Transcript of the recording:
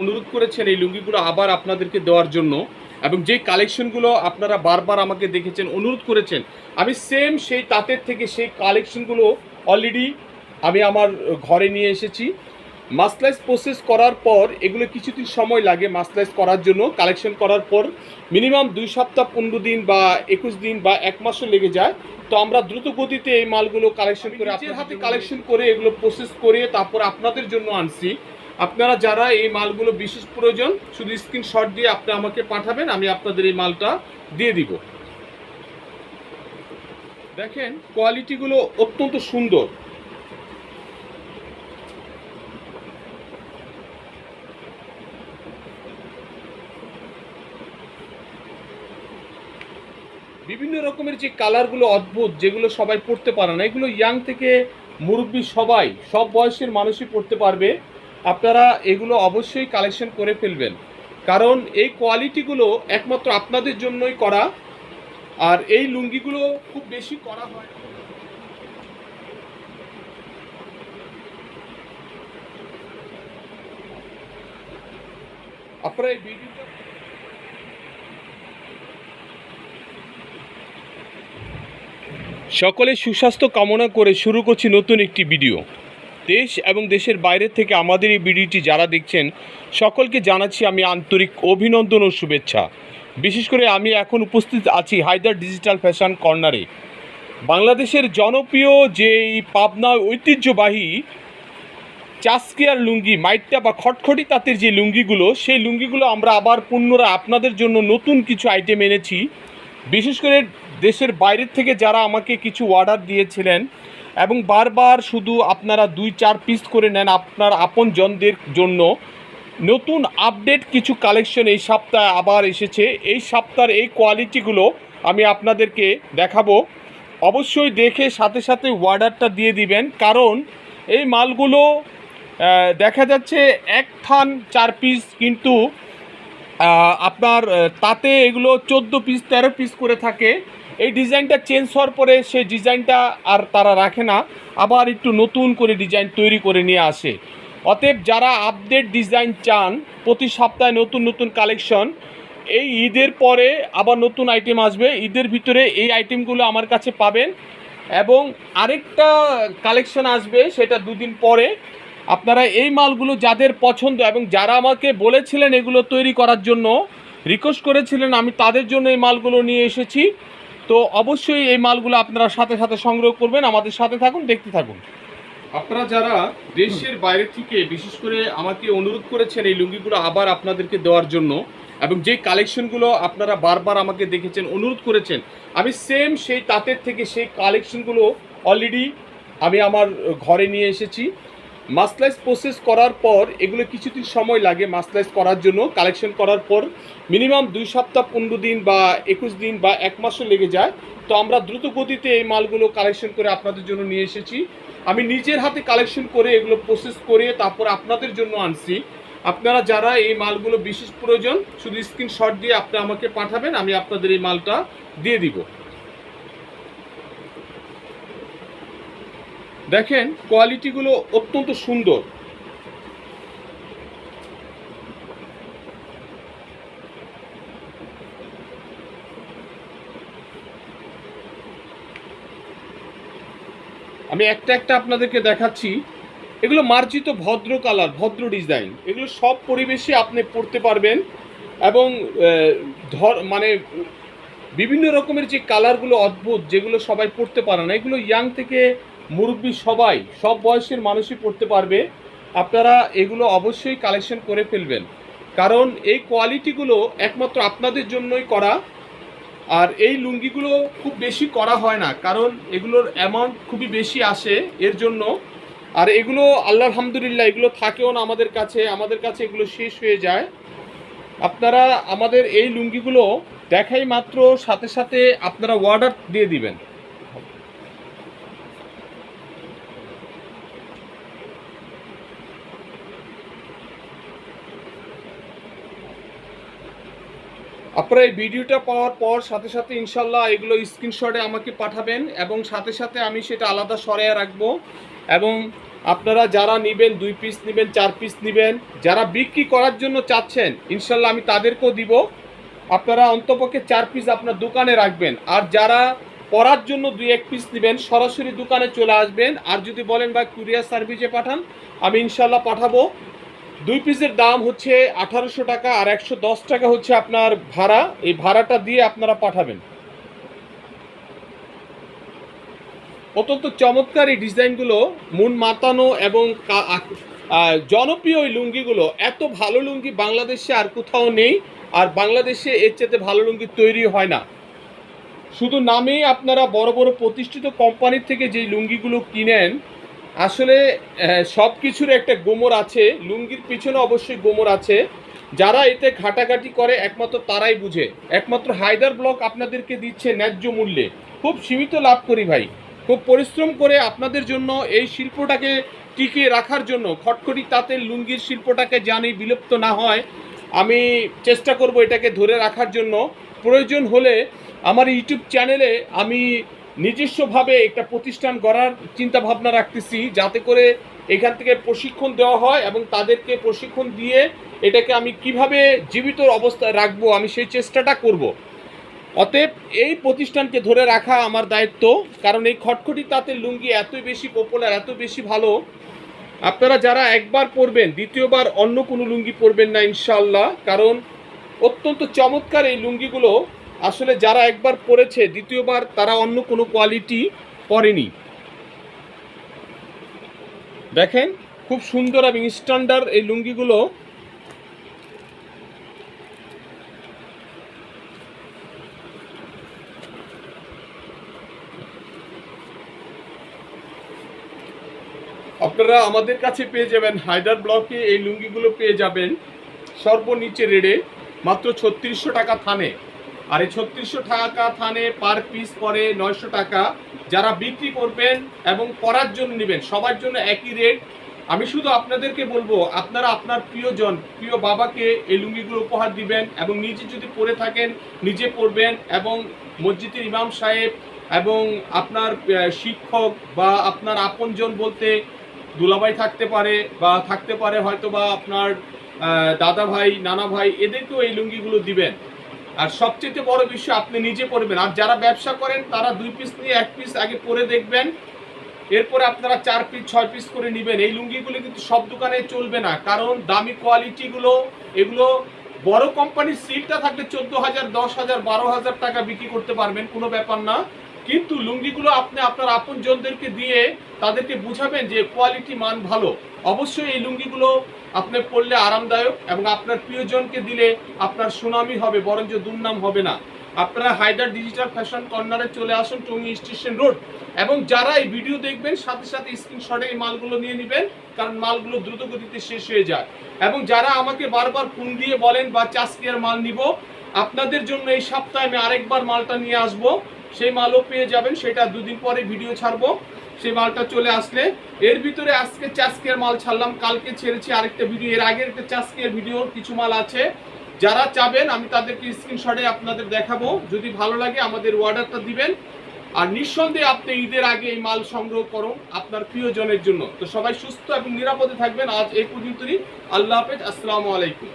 অনুরোধ করেছেন এই লুঙ্গিগুলো আবার আপনাদেরকে দেওয়ার জন্য এবং যে কালেকশনগুলো আপনারা বারবার আমাকে দেখেছেন অনুরোধ করেছেন আমি সেম সেই তাঁতের থেকে সেই কালেকশনগুলো অলরেডি আমি আমার ঘরে নিয়ে এসেছি। মাসলাইজ প্রসেস করার পর এগুলো কিছুদিন সময় লাগে মাসলাইজ করার জন্য। কালেকশন করার পর মিনিমাম দুই সপ্তাহ পনেরো দিন বা একুশ দিন বা এক মাসও লেগে যায়। তো আমরা দ্রুত গতিতে এই মালগুলো কালেকশন করে আপনার হাতে কালেকশন করে এগুলো প্রসেস করে তারপর আপনাদের জন্য আনছি। আপনারা যারা এই মালগুলো বিশেষ প্রয়োজন, শুধু স্ক্রিনশট দিয়ে আপনি আমাকে পাঠাবেন, আমি আপনাদের এই মালটা দিয়ে দিব। দেখেন কোয়ালিটিগুলো অত্যন্ত সুন্দর। বিভিন্ন রকমের যে কালারগুলো অদ্ভুত, যেগুলো সবাই পড়তে পারে না, এগুলো ইয়াং থেকে মুরব্বী সবাই, সব বয়সের মানুষই পড়তে পারবে। আপনারা এগুলো অবশ্যই কালেকশন করে ফেলবেন। কারণ এই কোয়ালিটিগুলো একমাত্র আপনাদের জন্যই করা। আর এই লুঙ্গিগুলো খুব বেশি করা হয়। আপনারা এই সকলের সুস্বাস্থ্য কামনা করে শুরু করছি নতুন একটি ভিডিও দেশ এবং দেশের বাইরে থেকে আমাদের এই ভিডিওটি যারা দেখছেন, সকলকে জানাচ্ছি আমি আন্তরিক অভিনন্দন ও শুভেচ্ছা। বিশেষ করে আমি এখন উপস্থিত আছি হায়দার ডিজিটাল ফ্যাশন কর্নারে। বাংলাদেশের জনপ্রিয় যেই পাবনা ঐতিহ্যবাহী চাষকিয়ার লুঙ্গি, মাইটটা বা খটখটি তাঁতের যে লুঙ্গিগুলো, সেই লুঙ্গিগুলো আমরা আবার পুনরায় আপনাদের জন্য নতুন কিছু আইটেম এনেছি। বিশেষ করে দেশের বাইরের থেকে যারা আমাকে কিছু অর্ডার দিয়েছিলেন এবং বারবার শুধু আপনারা দুই চার পিস করে নেন আপনার আপনজনদের জন্য। নতুন আপডেট কিছু কালেকশন এই সপ্তাহে আবার এসেছে। এই সপ্তাহের এই কোয়ালিটিগুলো আমি আপনাদেরকে দেখাবো। অবশ্যই দেখে সাথে সাথে অর্ডারটা দিয়ে দিবেন। কারণ এই মালগুলো দেখা যাচ্ছে এক থান চার পিস কিন্তু আপনার তাতে এগুলো চোদ্দ পিস তেরো পিস করে থাকে। এই ডিজাইনটা চেঞ্জ হওয়ার পরে সেই ডিজাইনটা আর তারা রাখে না, আবার একটু নতুন করে ডিজাইন তৈরি করে নিয়ে আসে। অতএব যারা আপডেট ডিজাইন চান, প্রতি সপ্তাহে নতুন নতুন কালেকশন এই ঈদের পরে আবার নতুন আইটেম আসবে। ঈদের ভিতরে এই আইটেমগুলো আমার কাছে পাবেন এবং আরেকটা কালেকশন আসবে সেটা দুদিন পরে। আপনারা এই মালগুলো যাদের পছন্দ এবং যারা আমাকে বলেছিলেন এগুলো তৈরি করার জন্য রিকোয়েস্ট করেছিলেন, আমি তাদের জন্য এই মালগুলো নিয়ে এসেছি। তো অবশ্যই এই মালগুলো আপনারা সাথে সাথে সংগ্রহ করবেন, আমাদের সাথে থাকুন, দেখতে থাকুন। আপনারা যারা দেশের বাইরে থেকে, বিশেষ করে আমাকে অনুরোধ করেছেন এই লুঙ্গিগুলো আবার আপনাদেরকে দেওয়ার জন্য, এবং যে কালেকশনগুলো আপনারা বারবার আমাকে দেখেছেন, অনুরোধ করেছেন, আমি সেম সেই তাঁতের থেকে সেই কালেকশনগুলো অলরেডি আমি আমার ঘরে নিয়ে এসেছি। মাসলাইজ প্রসেস করার পর, এগুলো কিছুদিন সময় লাগে মাসলাইজ করার জন্য কালেকশন করার পর মিনিমাম দুই সপ্তাহ, পনেরো দিন বা একুশ দিন বা এক মাসও লেগে যায়। তো আমরা দ্রুত গতিতে এই মালগুলো কালেকশন করে আপনাদের জন্য নিয়ে এসেছি। আমি নিজের হাতে কালেকশন করে এগুলো প্রসেস করে তারপর আপনাদের জন্য আনছি। আপনারা যারা এই মালগুলো বিশেষ প্রয়োজন, শুধু স্ক্রিনশট দিয়ে আপনি আমাকে পাঠাবেন, আমি আপনাদের এই মালটা দিয়ে দিব। দেখেন, কোয়ালিটিগুলো অত্যন্ত সুন্দর। আমি একটা একটা আপনাদেরকে দেখাচ্ছি। এগুলো মার্জিত ভদ্র কালার, ভদ্র ডিজাইন। এগুলো সব পরিবেশে আপনি পড়তে পারবেন এবং ধর মানে বিভিন্ন রকমের যে কালারগুলো অদ্ভুত, যেগুলো সবাই পড়তে পারে না, এগুলো ইয়াং থেকে মুরব্বী সবাই, সব বয়সের মানুষই পড়তে পারবে। আপনারা এগুলো অবশ্যই কালেকশন করে ফেলবেন। কারণ এই কোয়ালিটিগুলো একমাত্র আপনাদের জন্যই করা। আর এই লুঙ্গিগুলো খুব বেশি করা হয় না, কারণ এগুলোর অ্যামাউন্ট খুবই বেশি আসে এর জন্য। আর এগুলো আল্লাহ আলহামদুলিল্লাহ, এগুলো থাকেও না আমাদের কাছে আমাদের কাছে এগুলো শেষ হয়ে যায়। আপনারা আমাদের এই লুঙ্গিগুলো দেখাই মাত্র, সাথে সাথে আপনারা অর্ডার দিয়ে দিবেন। আপনারা এই ভিডিওটা পাওয়ার পর সাথে সাথে ইনশাল্লাহ এগুলো স্ক্রিনশটে আমাকে পাঠাবেন এবং সাথে সাথে আমি সেটা আলাদা সরাইয়া রাখব। এবং আপনারা যারা নেবেন দুই পিস নেবেন, চার পিস নেবেন, যারা বিক্রি করার জন্য চাচ্ছেন, ইনশাল্লাহ আমি তাদেরকেও দিব। আপনারা অন্তপক্ষে চার পিস আপনার দোকানে রাখবেন। আর যারা পরার জন্য দুই, এক পিস নেবেন, সরাসরি দোকানে চলে আসবেন। আর যদি বলেন বা কুরিয়ার সার্ভিসে পাঠান, আমি ইনশাল্লাহ পাঠাবো। দুই পিসের দাম হচ্ছে আঠারোশো টাকা আর একশো দশ টাকা হচ্ছে আপনার ভাড়া। এই ভাড়াটা দিয়ে আপনারা পাঠাবেন। অত্যন্ত চমৎকার এই ডিজাইনগুলো, মন মাতানো এবং জনপ্রিয় এই লুঙ্গিগুলো। এত ভালো লুঙ্গি বাংলাদেশে আর কোথাও নেই, আর বাংলাদেশে এর চেয়ে ভালো লুঙ্গি তৈরি হয় না। শুধু নামেই আপনারা বড় বড় প্রতিষ্ঠিত কোম্পানির থেকে যেই লুঙ্গিগুলো কিনেন আসলে সব কিছুর একটা গোমর আছে, লুঙ্গির পিছনে অবশ্যই গোমর আছে। যারা এতে ঘাটাঘাটি করে, একমাত্র তারাই বুঝে। একমাত্র হায়দার ব্লক আপনাদেরকে দিচ্ছে ন্যায্য মূল্যে। খুব সীমিত লাভ করি ভাই। খুব পরিশ্রম করে আপনাদের জন্য এই শিল্পটাকে টিকিয়ে রাখার জন্য, খটখটি তাঁতের লুঙ্গির শিল্পটাকে জানি বিলুপ্ত না হয়, আমি চেষ্টা করব এটাকে ধরে রাখার জন্য। প্রয়োজন হলে আমার ইউটিউব চ্যানেলে আমি নিজস্বভাবে একটা প্রতিষ্ঠান গড়ার চিন্তা ভাবনা রাখতেছি, যাতে করে এখান থেকে প্রশিক্ষণ দেওয়া হয় এবং তাদেরকে প্রশিক্ষণ দিয়ে এটাকে আমি কীভাবে জীবিত অবস্থায় রাখব, আমি সেই চেষ্টাটা করব। অতএব এই প্রতিষ্ঠানকে ধরে রাখা আমার দায়িত্ব, কারণ এই খটখটি তাঁতের লুঙ্গি এতই বেশি পপুলার এত বেশি ভালো আপনারা যারা একবার পরবেন, দ্বিতীয়বার অন্য কোনো লুঙ্গি পরবেন না ইনশাল্লাহ কারণ অত্যন্ত চমৎকার এই লুঙ্গিগুলো আসলে যারা একবার পরেছে দ্বিতীয়বার তারা অন্য কোনো কোয়ালিটি পরেনি দেখেন, খুব সুন্দর এবং স্ট্যান্ডার্ড এই লুঙ্গিগুলো। আপনারা আমাদের কাছে পেয়ে যাবেন হায়দার ব্লকে এই লুঙ্গিগুলো পেয়ে যাবেন সর্বনিচে রেডে, মাত্র ছত্রিশশো টাকা থানে। আর এই ছত্রিশশো টাকা থানে পার পিস পরে নয়শো টাকা যারা বিক্রি করবেন এবং করার জন্য নেবেন, সবার জন্য একই রেট আমি শুধু আপনাদেরকে বলব, আপনারা আপনার প্রিয়জন, প্রিয় বাবাকে এই লুঙ্গিগুলো উপহার দিবেন এবং নিজে যদি পরে থাকেন, নিজে পরবেন এবং মসজিদের ইমাম সাহেব এবং আপনার শিক্ষক বা আপনার আপনজন বলতে দুলাভাই থাকতে পারে বা থাকতে পারে হয়তো বা আপনার দাদা ভাই নানা ভাই এদেরকেও এই লুঙ্গিগুলো দিবেন। আর সবচেয়ে বড় বিষয়, আপনি নিজে পড়বেন। আর যারা ব্যবসা করেন, তারা দুই পিস নিয়ে এক পিস আগে পরে দেখবেন। এরপরে আপনারা চার পিস ছয় পিস করে নেবেন। এই লুঙ্গিগুলো কিন্তু সব দোকানে চলবে না। কারণ দামি কোয়ালিটিগুলো এগুলো বড় কোম্পানির সিলটা থাকলে চোদ্দ হাজার, দশ হাজার, বারো হাজার টাকা বিক্রি করতে পারবেন, কোনো ব্যাপার না। কিন্তু লুঙ্গিগুলো আপনি, আপনার আপনজনদেরকে দিয়ে তাদেরকে বুঝাবেন যে কোয়ালিটি মান ভালো। অবশ্যই এই লুঙ্গিগুলো আপনি পরলে আরামদায়ক এবং আপনার প্রিয়জনকে দিলে আপনার সুনামি হবে, বরঞ্চ দুর্নাম হবে না। আপনারা হায়দার ডিজিটাল ফ্যাশন কর্নারে চলে আসুন, টঙ্গী স্টেশন রোড এবং যারা এই ভিডিও দেখবেন, সাথে সাথে স্ক্রিনশটে এই মালগুলো নিয়ে নেবেন, কারণ মালগুলো দ্রুত গতিতে শেষ হয়ে যায়। এবং যারা আমাকে বারবার ফোন দিয়ে বলেন বা চাষকিয়ার মাল নিব? আপনাদের জন্য এই সপ্তাহে আমি আরেকবার মালটা নিয়ে আসব। সেই মালও পেয়ে যাবেন, সেটা দুদিন পরে ভিডিও ছাড়বো। সেই মালটা চলে আসলে, এর ভিতরে আজকে চাষকের মাল ছাড়লাম, কালকে ছেড়েছি আরেকটা ভিডিও এর আগের একটা চাষকের ভিডিওর কিছু মাল আছে। যারা চাবেন, আমি তাদেরকে স্ক্রিনশটে আপনাদের দেখাবো। যদি ভালো লাগে, আমাদের অর্ডারটা দিবেন। আর নিঃসন্দেহে আপনি ঈদের আগে এই মাল সংগ্রহ করুন, আপনার প্রিয়জনের জন্য। তো সবাই সুস্থ এবং নিরাপদে থাকবেন। আজ এই পর্যন্তই। আল্লাহ হাফেজ। আসসালামু আলাইকুম।